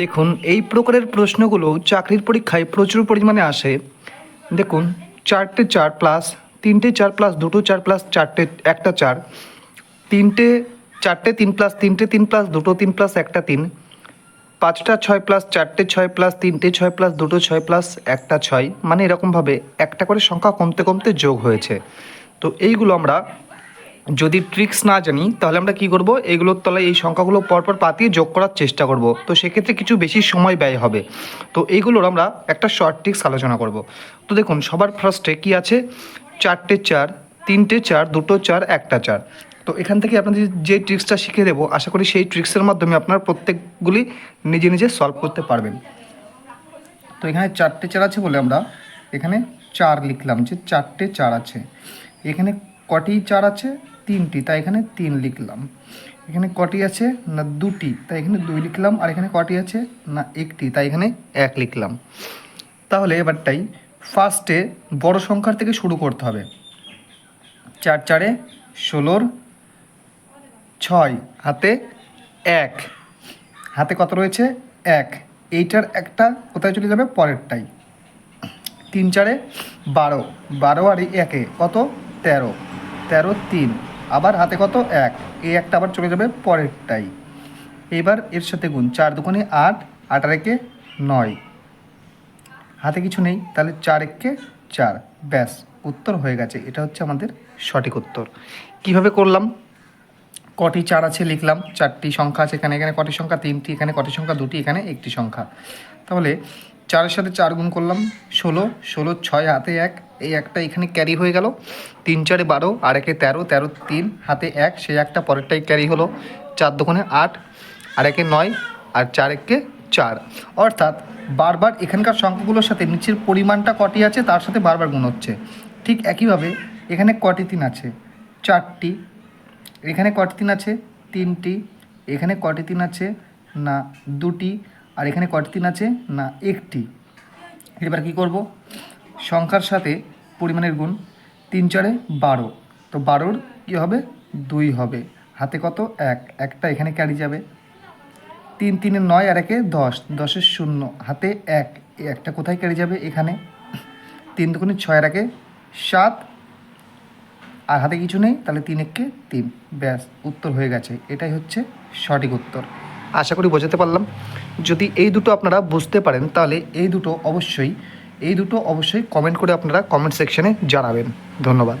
দেখুন, এই প্রকারের প্রশ্নগুলো চাকরির পরীক্ষায় প্রচুর পরিমাণে আসে। দেখুন, চারটে চার প্লাস তিনটে চার প্লাস দুটো চার প্লাস চারটে একটা চার। তিনটে, চারটে তিন প্লাস তিনটে তিন প্লাস দুটো তিন প্লাস একটা তিন। পাঁচটা ছয় প্লাস চারটে ছয় প্লাস তিনটে ছয় প্লাস দুটো ছয় প্লাস একটা ছয়। মানে এরকমভাবে একটা করে সংখ্যা কমতে কমতে যোগ হয়েছে। তো এইগুলো আমরা যদি ট্রিক্স না জানি, তাহলে আমরা কি করব? এগুলোর তলায় এই সংখ্যাগুলো পরপর পাতিয়ে যোগ করার চেষ্টা করব। তো সেক্ষেত্রে কিছু বেশি সময় ব্যয় হবে। তো এইগুলোর আমরা একটা শর্ট ট্রিক্স আলোচনা করব। তো দেখুন, সবার ফার্স্টে কি আছে? চারটে চার, তিনটে চার, দুটো চার, একটা চার। তো এখান থেকে আপনাদের যে ট্রিক্সটা শিখে দেবো, আশা করি সেই ট্রিক্সের মাধ্যমে আপনার প্রত্যেকগুলি নিজে নিজে সলভ করতে পারবেন। তো এখানে চারটে চার আছে বলে আমরা এখানে চার লিখলাম যে চারটে চার আছে। এখানে কটি চার আছে? তিনটি, তাই এখানে তিন লিখলাম। এখানে কটি আছে? না, দুটি। তাই এখানে দুই লিখলাম, আর এখানে কটি আছে? না, একটি। তাই এখানে এক লিখলাম। তাহলে এবারটাই ফার্স্টে বড় সংখ্যার থেকে শুরু করতে হবে। চার চারে ষোলোর ছয়, হাতে এক। হাতে কত রয়েছে? এক। এইটার একটা কোথায় চলে যাবে? পরেরটাই। তিন চারে বারো। বারো আর একে কত? তেরো। তেরো, তিন। আবার হাতে কত? এক। এই একটা আবার চলে যাবে পরেরটাই। এবার এর সাথে গুণ চার দুগুণে আট আট আর একে নয়। হাতে কিছু নেই, তাহলে চার একে চার। ব্যাস, উত্তর হয়ে গেছে। এটা হচ্ছে আমাদের সঠিক উত্তর। কীভাবে করলাম? কটি চার আছে লিখলাম। চারটি সংখ্যা আছে এখানে এখানে কটি সংখ্যা? তিনটি, এখানে কটি সংখ্যা? দুটি, এখানে একটি সংখ্যা। তাহলে চারের সাথে চার গুণ করলাম, ষোলো ষোলো, ছয়, হাতে এক, এই একটা এখানে ক্যারি হয়ে গেল। তিন, চারে বারো আর একে তেরো তেরো, তিন, হাতে এক, সেই একটা পরেরটাই ক্যারি হলো। চার দোকানে আট আর একে নয়, আর চার একে চার। অর্থাৎ বারবার এখানকার সংখ্যাগুলোর সাথে নিচের পরিমাণটা কটি আছে, তার সাথে বারবার গুণ হচ্ছে। ঠিক একইভাবে এখানে কটি তিন আছে? চারটি। এখানে কটি তিন আছে? তিনটি। এখানে কটি তিন আছে? না, দুটি। আর এখানে কটি তিন আছে? না, একটি। এবার কি করব? সংখ্যার সাথে পরিমাণের গুণ তিন চারে বারো। তো বারোর কী হবে? দুই হবে। হাতে কত? এক। একটা এখানে ক্যারি যাবে। তিন তিনে নয় আর একে দশ। দশের শূন্য। হাতে এক। একটা কোথায় ক্যারি যাবে? এখানে। তিন দুগুণে ছয় আর একে সাত। আর হাতে কিছু নেই? তাহলে তিন একে তিন। ব্যাস, উত্তর হয়ে গেছে। এটাই হচ্ছে সঠিক উত্তর। আশা করি বোঝাতে পারলাম। যদি এই দুটো আপনারা বুঝতে পারেন, তাহলে এই দুটো অবশ্যই, এই দুটো অবশ্যই কমেন্ট করে আপনারা কমেন্ট সেকশনে জানাবেন। ধন্যবাদ।